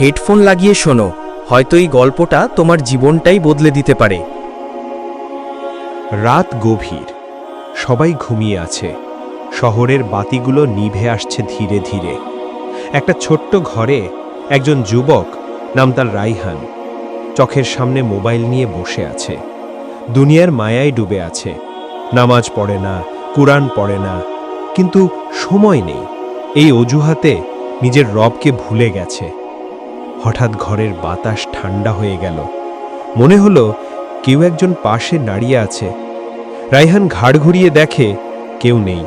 Headphone লাগিয়ে শোনো, হয়তো এই গল্পটা তোমার জীবনটাই বদলে দিতে পারে। রাত গভীর। সবাই ঘুমিয়ে আছে। শহরের বাতিগুলো নিভে আসছে ধীরে ধীরে। একটা ছোট্ট ঘরে একজন যুবক নাম তার রাইহান, চোখের সামনে মোবাইল নিয়ে বসে আছে। দুনিয়ার মায়ায় ডুবে আছে। নামাজ পড়ে না, কোরআন পড়ে না, কিন্তু সময় নেই। এই অজুহাতে নিজের রবকে ভুলে গেছে। হঠাৎ ঘরের বাতাস ঠান্ডা হয়ে গেল। মনে হলো কেউ একজন পাশে দাঁড়িয়ে আছে। রাইহান ঘাড় ঘুরিয়ে দেখে কেউ নেই।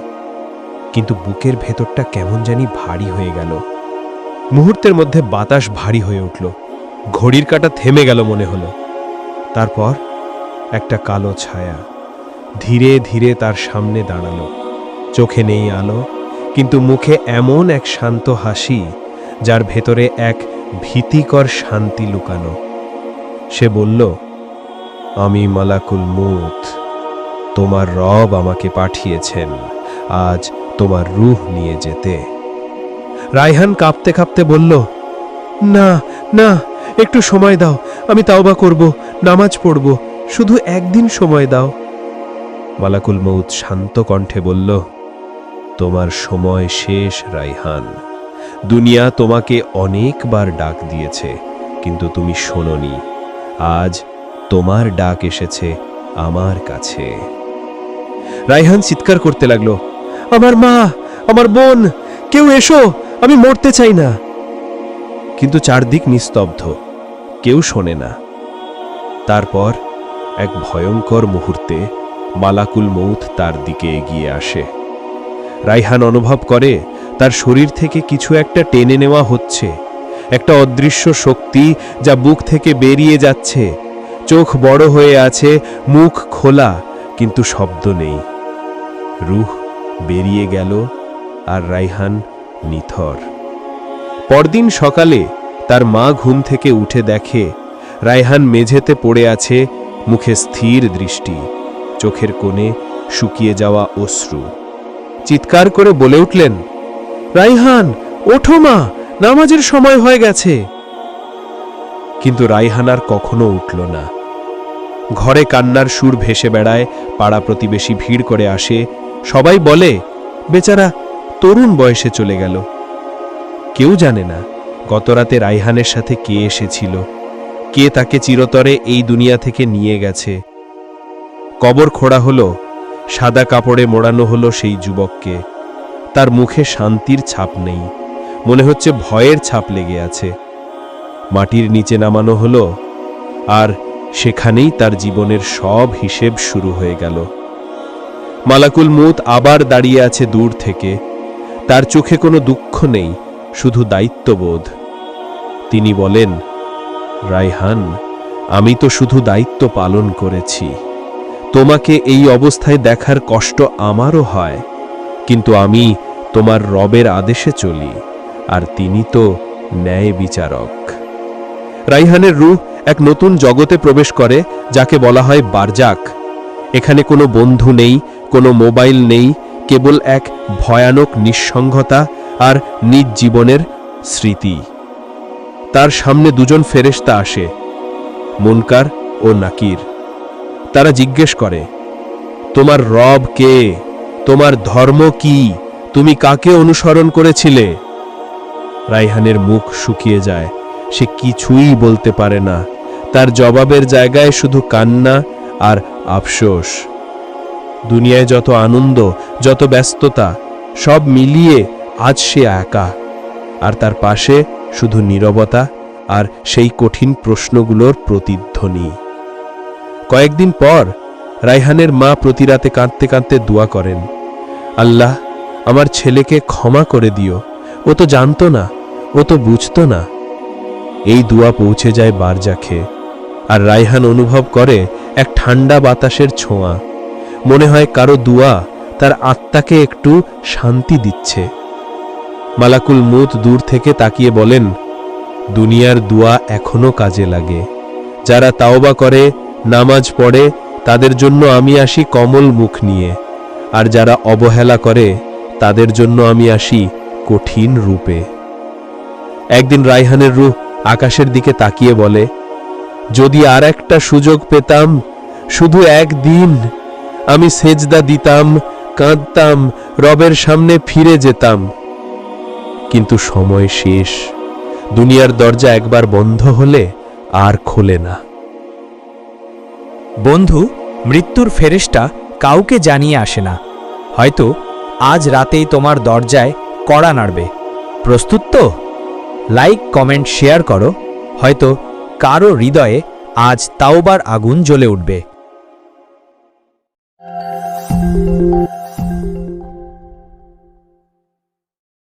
কিন্তু বুকের ভেতরটা কেমন জানি ভারী হয়ে গেল। মুহূর্তের মধ্যে বাতাস ভারী হয়ে উঠল। ঘড়ির কাটা থেমে গেল মনে হলো। তারপর একটা কালো ছায়া ধীরে ধীরে তার সামনে দাঁড়াল। চোখে নেই আলো, কিন্তু মুখে এমন এক শান্ত হাসি, যার ভেতরে এক ভীতিকর শান্তি লুকানো। সে বলল, আমি মালাকুল মুত তোমার রব আমাকে পাঠিয়েছেন। আজ তোমার রূহ নিয়ে যেতে। রায়হান কাঁপতে কাঁপতে বলল, না না, একটু সময় দাও, আমি তাওবা করব, নামাজ পড়ব, শুধু একদিন সময় দাও। মালাকুল মৌত শান্ত কণ্ঠে বলল, তোমার সময় শেষ রাইহান দুনিয়া তোমাকে অনেকবার ডাক দিয়েছে, কিন্তু তুমি শোনোনি। আজ তোমার ডাক এসেছে আমার কাছে। রাইহান চিৎকার করতে লাগল, আমার মা, আমার বোন, কেউ এসো, আমি মরতে চাই না। কিন্তু চারদিক নিস্তব্ধ, কেউ শোনে না। তারপর এক ভয়ঙ্কর মুহূর্তে মালাকুল মৌত তার দিকে এগিয়ে আসে। রাইহান অনুভব করে তার শরীর থেকে কিছু একটা টেনে নেওয়া হচ্ছে। একটা অদৃশ্য শক্তি যা বুক থেকে বেরিয়ে যাচ্ছে। চোখ বড় হয়ে আছে, মুখ খোলা, কিন্তু শব্দ নেই। রুহ বেরিয়ে গেল আর রাইহান নিথর। পরদিন সকালে তার মা ঘুম থেকে উঠে দেখে রায়হান মেঝেতে পড়ে আছে, মুখে স্থির দৃষ্টি, চোখের কোণে শুকিয়ে যাওয়া অশ্রু। চিৎকার করে বলে উঠলেন রাইহান, ওঠো মা, নামাজের সময় হয়ে গেছে। কিন্তু রাইহান আর কখনো উঠল না। ঘরে কান্নার সুর ভেসে বেড়ায়, পাড়া প্রতিবেশী ভিড় করে আসে। সবাই বলে, বেচারা, তরুণ বয়সে চলে গেল। কেউ জানে না, গতরাতে রাইহানের সাথে কে এসেছিল, কে তাকে চিরতরে এই দুনিয়া থেকে নিয়ে গেছে। কবর খোড়া হলো, সাদা কাপড়ে মোড়ানো হলো সেই যুবককে। তার মুখে শান্তির ছাপ নেই। মনে হচ্ছে ভয়ের ছাপ লেগে আছে। মাটির নিচে নামানো হলো, আর সেখানেই তার জীবনের সব হিসেব শুরু হয়ে গেল। মালাকুল মুত আবার দাঁড়িয়ে আছে দূর থেকে। তার চোখে কোনো দুঃখ নেই, শুধু দায়িত্ববোধ। তিনি বলেন, রায়হান, আমি তো শুধু দায়িত্ব পালন করেছি। তোমাকে এই অবস্থায় দেখার কষ্ট আমারও হয়। কিন্তু আমি তোমার রবের আদেশে চলি, আর তিনি তো ন্যায় বিচারক। রাইহানের রূহ এক নতুন জগতে প্রবেশ করে, যাকে বলা হয় বারজাক। এখানে কোনো বন্ধু নেই, কোনো মোবাইল নেই, কেবল এক ভয়ানক নিঃসঙ্গতা আর নিজ জীবনের স্মৃতি। তার সামনে দুজন ফেরেশতা আসে, মুনকার ও নাকির। তারা জিজ্ঞেস করে, তোমার রব কে? তোমার ধর্ম কি? তুমি কাকে অনুসরণ করেছিলে? রাইহানের মুখ শুকিয়ে যায়। সে কিছুই বলতে পারে না। তার জবাবের জায়গায় শুধু কান্না আর আফসোস। দুনিয়ায় যত আনন্দ, যত ব্যস্ততা, সব মিলিয়ে আজ সে একা। আর তার পাশে শুধু নীরবতা আর সেই কঠিন প্রশ্নগুলোর প্রতিধ্বনি। কয়েকদিন পর রাইহানের মা প্রতি রাতে কাঁদতে কাঁদতে দোয়া করেন, আল্লাহ, আমার ছেলেকে ক্ষমা করে দিও। ও তো জানতো না, ও তো বুঝতো না। এই দোয়া পৌঁছে যায় বারজাখে, আর রাইহান অনুভব করে এক ঠান্ডা বাতাসের ছোঁয়া। মনে হয় কারও দুয়া তার আত্মাকে একটু শান্তি দিচ্ছে। মালাকুল মুত দূর থেকে তাকিয়ে বলেন, দুনিয়ার দুয়া এখনও কাজে লাগে। যারা তাওবা করে, নামাজ পড়ে তাদের জন্য আমি আসি কমল মুখ নিয়ে। আর যারা অবহেলা করে, তাদের জন্য আমি আসি কঠিন রূপে। একদিন রায়হানের রূহ আকাশের দিকে তাকিয়ে বলে, যদি আর একটা সুযোগ পেতাম, শুধু একদিন আমি সেজদা দিতাম, কাঁদতাম, রবের সামনে ফিরে যেতাম। কিন্তু সময় শেষ। দুনিয়ার দরজা একবার বন্ধ হলে আর খোলে না। বন্ধু, মৃত্যুর ফেরেশটা কাউকে জানিয়ে আসে না। হয়তো আজ রাতেই তোমার দরজায় কড়া নাড়বে। প্রস্তুত তো? লাইক কমেন্ট শেয়ার করো। হয়তো কারও হৃদয়ে আজ তাওবার আগুন জ্বলে উঠবে।